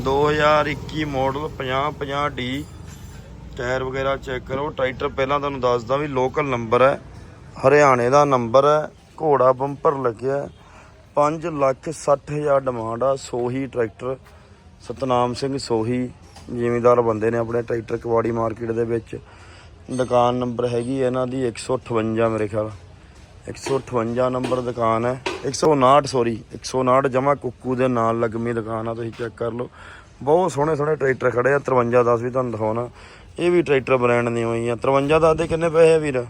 2021 model 50 50 D, tyre ਵਗੈਰਾ check ਕਰੋ। Tractor ਪਹਿਲਾਂ ਤੁਹਾਨੂੰ ਦੱਸਦਾ ਵੀ ਲੋਕਲ ਨੰਬਰ ਹੈ। ਹਰਿਆਣੇ ਦਾ ਨੰਬਰ ਹੈ। ਘੋੜਾ ਬੰਪਰ ਲੱਗਿਆ 5 ਲੱਖ 60 ਹਜ਼ਾਰ ਡਿਮਾਂਡ ਆ। ਸੋਹੀ ਟਰੈਕਟਰ। ਸਤਨਾਮ ਸਿੰਘ ਸੋਹੀ ਜ਼ਿਮੀਂਦਾਰ ਬੰਦੇ ਨੇ ਆਪਣੇ ਟਰੈਕਟਰ ਕਵਾੜੀ ਮਾਰਕੀਟ ਦੇ ਵਿੱਚ। ਦੁਕਾਨ ਨੰਬਰ ਹੈਗੀ ਇਹਨਾਂ ਦੀ 158 ਮੇਰੇ ਖਿਆਲ। 158 ਨੰਬਰ ਦੁਕਾਨ ਹੈ। 159 ਸੌਰੀ 159 ਜਮਾ ਕੁੱਕੂ ਦੇ ਨਾਲ ਲੱਗਮੀ ਦੁਕਾਨ ਆ, ਤੁਸੀਂ ਚੈੱਕ ਕਰ ਲਓ। ਬਹੁਤ ਸੋਹਣੇ ਸੋਹਣੇ ਟਰੈਕਟਰ ਖੜੇ ਆ 53 10 ਵੀ ਤੁਹਾਨੂੰ ਦਿਖਾਉਣਾ। ਇਹ ਵੀ ਟਰੈਕਟਰ ਬ੍ਰਾਂਡ ਦੀ ਹੋਈ ਆ 53 10 ਦੇ ਕਿੰਨੇ ਪੈਸੇ ਆ ਵੀਰ?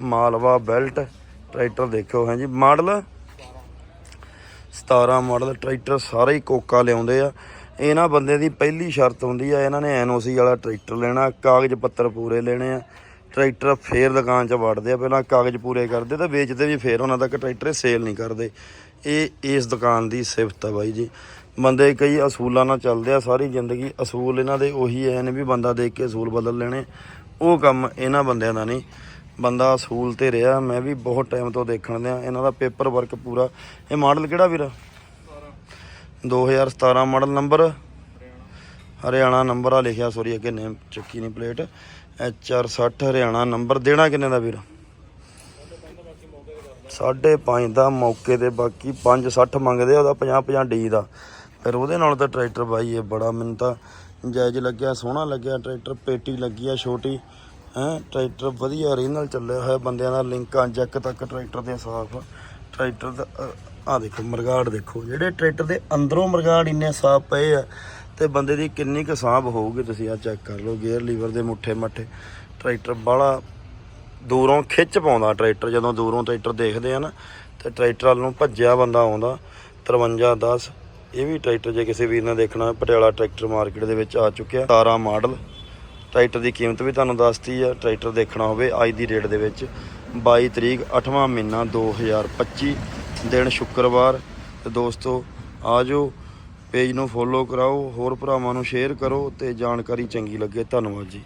ਮਾਲਵਾ ਬੈਲਟ, ਟਰੈਕਟਰ ਦੇਖੋ ਹਾਂਜੀ, ਮਾਡਲ? 17 ਮਾਡਲ, ਟਰੈਕਟਰ ਸਾਰੇ ਹੀ ਕੋਕਾ ਲਿਆਉਂਦੇ ਆ। ਇਹਨਾਂ ਬੰਦੇ ਦੀ ਪਹਿਲੀ ਸ਼ਰਤ ਹੁੰਦੀ ਆ, ਇਹਨਾਂ ਨੇ ਐਨਓਸੀ ਵਾਲਾ ਟਰੈਕਟਰ ਲੈਣਾ, ਕਾਗਜ਼ ਪੱਤਰ ਪੂਰੇ ਲੈਣੇ ਆ। ਟਰੈਕਟਰ ਫੇਰ ਦੁਕਾਨ 'ਚ ਵੜਦੇ ਆ ਪਹਿਲਾਂ ਕਾਗਜ਼ ਪੂਰੇ ਕਰਦੇ ਤੇ ਵੇਚਦੇ ਵੀ ਫੇਰ ਉਹਨਾਂ ਤੱਕ ਟਰੈਕਟਰ ਸੇਲ ਨਹੀਂ ਕਰਦੇ। ਇਹ ਇਸ ਦੁਕਾਨ ਦੀ ਸਿਫਤ ਆ ਬਾਈ ਜੀ। ਬੰਦੇ ਕਈ ਅਸੂਲਾਂ ਨਾਲ ਚੱਲਦੇ ਆ ਸਾਰੀ ਜ਼ਿੰਦਗੀ ਅਸੂਲ ਇਹਨਾਂ ਦੇ ਉਹੀ ਐ ਨੇ ਵੀ ਬੰਦਾ ਦੇਖ ਕੇ ਅਸੂਲ ਬਦਲ ਲੈਣੇ। ਉਹ ਕੰਮ ਇਹਨਾਂ ਬੰਦਿਆਂ ਦਾ ਨਹੀਂ। ਬੰਦਾ ਅਸੂਲ ਤੇ ਰਿਹਾ ਮੈਂ ਵੀ ਬਹੁਤ ਟਾਈਮ ਤੋਂ ਦੇਖਣ ਦਿਆਂ ਇਹਨਾਂ ਦਾ ਪੇਪਰ ਵਰਕ ਪੂਰਾ। ਇਹ ਮਾਡਲ ਕਿਹੜਾ ਵੀਰ? 2017 ਮਾਡਲ ਨੰਬਰ। ਹਰਿਆਣਾ ਨੰਬਰ ਆ, ਲਿਖਿਆ ਸੋਰੀ ਅੱਗੇ ਨੇਮ ਚੱਕੀ ਨਹੀਂ ਪਲੇਟ HR 60 ਹਰਿਆਣਾ ਨੰਬਰ ਦੇਣਾ ਕਿੰਨੇ ਦਾ ਵੀਰ? ਸਾਢੇ ਪੰਜ ਦਾ ਮੌਕੇ ਤੇ, ਬਾਕੀ 5 60 ਮੰਗਦੇ ਆ, ਉਹਦਾ 50 50 ਡੀ ਦਾ। ਫਿਰ ਉਹਦੇ ਨਾਲ ਤਾਂ ਟਰੈਕਟਰ ਬਾਈ, ਇਹ ਬੜਾ ਮੈਨੂੰ ਤਾਂ ਜਾਇਜ਼ ਲੱਗਿਆ, ਸੋਹਣਾ ਲੱਗਿਆ ਟਰੈਕਟਰ ਪੇਟੀ ਲੱਗੀ ਆ ਛੋਟੀ, ਹੈ ਟਰੈਕਟਰ ਵਧੀਆ ਰੀਨਲ ਚੱਲਿਆ ਹੋਇਆ, ਬੰਦਿਆਂ ਦਾ ਲਿੰਕਾਂ ਜੱਕ ਤੱਕ ਟਰੈਕਟਰ ਦੇ ਸਾਫ਼। ਟਰੈਕਟਰ ਦਾ ਆ ਦੇਖੋ, ਮਰਗਾੜ ਦੇਖੋ, ਜਿਹੜੇ ਟਰੈਕਟਰ ਦੇ ਅੰਦਰੋਂ ਮਰਗਾੜ ਇੰਨੇ ਸਾਫ਼ ਪਏ ਆ ਤੇ ਬੰਦੇ ਦੀ ਕਿੰਨੀ ਕੁ ਸਾਂਭ ਹੋਊਗੀ ਤੁਸੀਂ ਆ ਚੈੱਕ ਕਰ ਲਓ ਗੇਅਰ ਲੀਵਰ ਦੇ ਮੁੱਠੇ ਮੱਠੇ। ਟਰੈਕਟਰ ਬਾਹਲਾ ਦੂਰੋਂ ਖਿੱਚ ਪਾਉਂਦਾ ਟਰੈਕਟਰ ਜਦੋਂ ਦੂਰੋਂ ਟਰੈਕਟਰ ਦੇਖਦੇ ਆ ਨਾ, ਤੇ ਟਰੈਕਟਰ ਵੱਲ ਨੂੰ ਭੱਜਿਆ ਬੰਦਾ ਆਉਂਦਾ 53 10 ਇਹ ਵੀ ਟਰੈਕਟਰ ਜੇ ਕਿਸੇ ਵੀਰ ਨੇ ਦੇਖਣਾ, ਪਟਿਆਲਾ ਟਰੈਕਟਰ ਮਾਰਕੀਟ ਦੇ ਵਿੱਚ ਆ ਚੁੱਕਿਆ 17 ਮਾਡਲ ਟਰੈਕਟਰ ਦੀ ਕੀਮਤ ਵੀ ਤੁਹਾਨੂੰ ਦੱਸਤੀ ਆ ਟਰੈਕਟਰ ਦੇਖਣਾ ਹੋਵੇ ਅੱਜ ਦੀ ਡੇਟ ਦੇ ਵਿੱਚ 22 ਤਰੀਕ 8ਵਾਂ ਮਹੀਨਾ 2025 ਦਿਨ ਸ਼ੁੱਕਰਵਾਰ। ਤੇ ਦੋਸਤੋ ਆਜੋ ਪੇਜ ਨੂੰ ਫੋਲੋ ਕਰਾਓ, ਹੋਰ ਭਰਾਵਾਂ ਨੂੰ ਸ਼ੇਅਰ ਕਰੋ ਤੇ ਜਾਣਕਾਰੀ ਚੰਗੀ ਲੱਗੇ। ਧੰਨਵਾਦ ਜੀ।